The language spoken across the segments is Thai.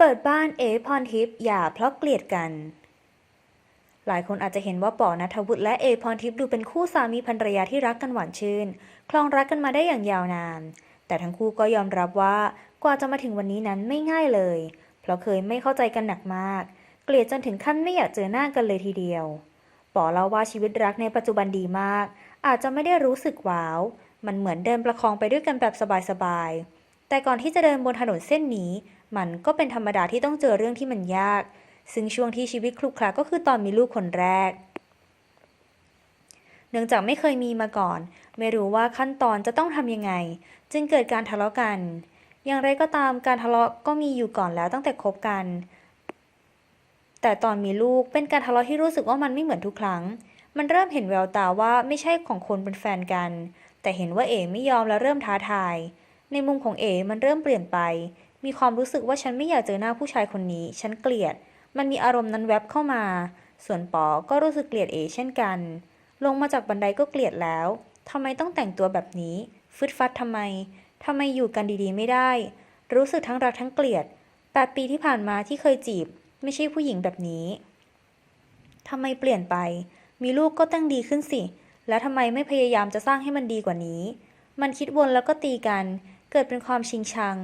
เปิดบ้านเอพรทิพย์อย่าเพราะเกลียดกัน หลายคนอาจจะเห็นว่าป๋อนัทวุฒิและเอพรทิพย์ดูเป็นคู่สามีภรรยาที่รักกันหวานชื่น คลองรักกันมาได้อย่างยาวนาน แต่ทั้งคู่ก็ยอมรับว่ากว่าจะมาถึงวันนี้นั้นไม่ง่ายเลย เพราะเคยไม่เข้าใจกันหนักมาก เกลียดจนถึงขั้นไม่อยากเจอหน้ากันเลยทีเดียวป๋อเล่าว่าชีวิตรักในปัจจุบันดีมาก อาจจะไม่ได้รู้สึกว้าว มันเหมือนเดินประคองไปด้วยกันแบบสบายๆ แต่ก่อนที่จะเดินบนถนนเส้นนี้ มันก็เป็นธรรมดาที่ต้องเจอเรื่องที่มันยาก ซึ่งช่วงที่ชีวิตคลุกคลักก็คือตอนมีลูกคนแรก เนื่องจากไม่เคยมีมาก่อน ไม่รู้ว่าขั้นตอนจะต้องทำยังไง จึงเกิดการทะเลาะกัน อย่างไรก็ตามการทะเลาะก็มีอยู่ก่อนแล้วตั้งแต่คบกัน แต่ตอนมีลูกเป็นการทะเลาะที่รู้สึกว่ามันไม่เหมือนทุกครั้ง มันเริ่มเห็นแววตาว่าไม่ใช่ของคนเป็นแฟนกัน แต่เห็นว่าเอ๋ไม่ยอมและเริ่มท้าทาย ในมุมของเอ๋มันเริ่มเปลี่ยนไป มีความรู้สึกว่าฉันไม่อยากเจอหน้าผู้ชายคนนี้ ฉันเกลียด มันมีอารมณ์นั้นแวบเข้ามา ส่วนปอก็รู้สึกเกลียดเอ๋เช่นกัน ลงมาจากบันไดก็เกลียดแล้ว ทำไมต้องแต่งตัวแบบนี้ ฟึดฟัดทำไม ทำไมอยู่กันดีๆ ไม่ได้ รู้สึกทั้งรักทั้งเกลียดแปดปีที่ผ่านมาที่เคยจีบ ไม่ใช่ผู้หญิงแบบนี้ ทำไมเปลี่ยนไป มีลูกก็ตั้งดีขึ้นสิ แล้วทำไมไม่พยายามจะสร้างให้มันดีกว่านี้ มันคิดวนแล้วก็ตีกัน เกิดเป็นความชิงชัง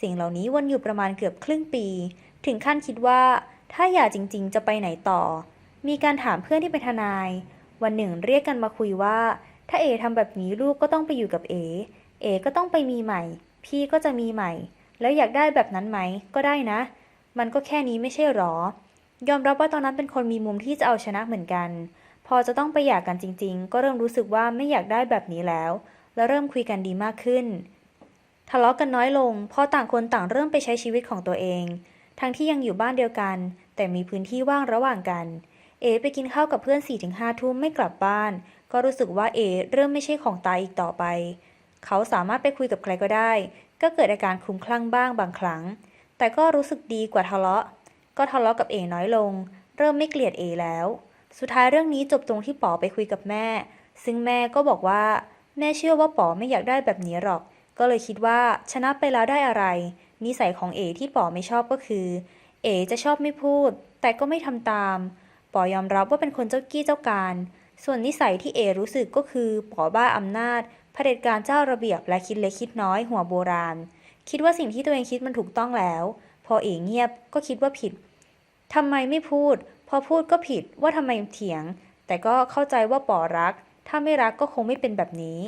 สิ่งเหล่านี้วนอยู่ประมาณเกือบครึ่งปี ถึงขั้นคิดว่าถ้าอยากจริงๆ จะไปไหนต่อ มีการถามเพื่อนที่เป็นทนาย วันหนึ่งเรียกกันมาคุยว่า ถ้าเอทำแบบนี้ลูกก็ต้องไปอยู่กับเอ เอก็ต้องไปมีใหม่ พี่ก็จะมีใหม่ แล้วอยากได้แบบนั้นไหม ก็ได้นะ มันก็แค่นี้ไม่ใช่หรอ ยอมรับว่าตอนนั้นเป็นคนมีมุมที่จะเอาชนะเหมือนกัน พอจะต้องไปหยากันจริง ๆ ก็เริ่มรู้สึกว่าไม่อยากได้แบบนี้แล้ว แล้วเริ่มคุยกันดีมากขึ้นะเลาะกันน้อยลงเพราะต่างคนต่างเริ่มไปใช้ชีวิตของตัวเอง ทั้งที่ยังอยู่บ้านเดียวกัน แต่มีพื้นที่ว่างระหว่างกัน เอไปกินข้าวกับเพื่อน4ี่ถึงห้าทุ่มไม่กลับบ้าน ก็รู้สึกว่าเอเริ่มไม่ใช่ของตายอีกต่อไป เขาสามารถไปคุยกับใครก็ได้ ก็เกิดอาการคลุ้มคลั่งบ้างบางครั้ง แต่ก็รู้สึกดีกว่าทะเลาะ ก็ทะเลาะกับเอน้อยลง เริ่มไม่เกลียดเอแล้ว สุดท้ายเรื่องนี้จบตรงที่ป๋อไปคุยกับแม่ ซึ่งแม่ก็บอกว่า แม่เชื่อว่าป๋อไม่อยากได้แบบนี้หรอก ก็เลยคิดว่าชนะไปแล้วได้อะไร นิสัยของเอที่ป๋อไม่ชอบก็คือ เอจะชอบไม่พูด แต่ก็ไม่ทำตามป๋อยอมรับว่าเป็นคนเจ้ากี้เจ้าการ ส่วนนิสัยที่เอรู้สึกก็คือป๋อบ้าอำนาจเผด็จการเจ้าระเบียบและคิดเล็กคิดน้อยหัวโบราณ คิดว่าสิ่งที่ตัวเองคิดมันถูกต้องแล้ว พอเอเงียบก็คิดว่าผิดทำไมไม่พูด พอพูดก็ผิดว่าทำไมเถียง แต่ก็เข้าใจว่าป๋อรัก ถ้าไม่รักก็คงไม่เป็นแบบนี้